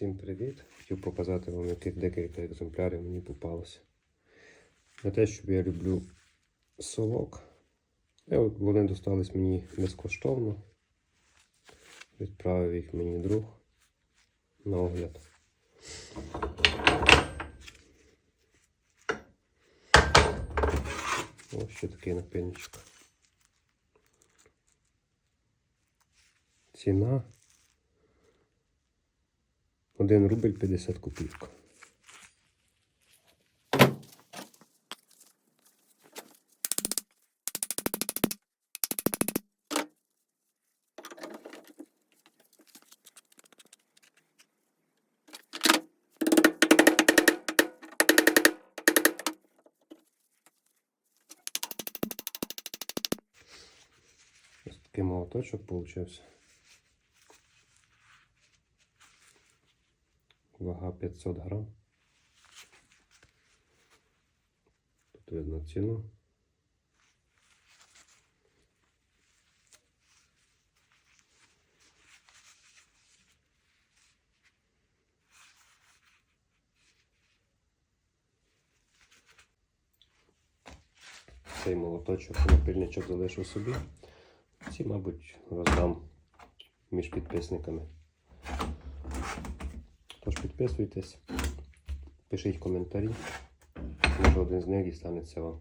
Всім привіт! Хотів показати вам, яких декілька екземплярів мені попалося. Не те, щоб я люблю совок. Вони достались мені безкоштовно. Відправив їх мені друг на огляд. Ось ще такий напильничок. Ціна 1 рубль 50 копійок. Ось такий молоточок получився. Вага 500 грам. Тут видно ціну. Цей молоточок напильничок залишив собі. Ці, мабуть, роздам між підписниками. Тож підписуйтесь, пишіть коментарі. Може один з них дістанеться вам.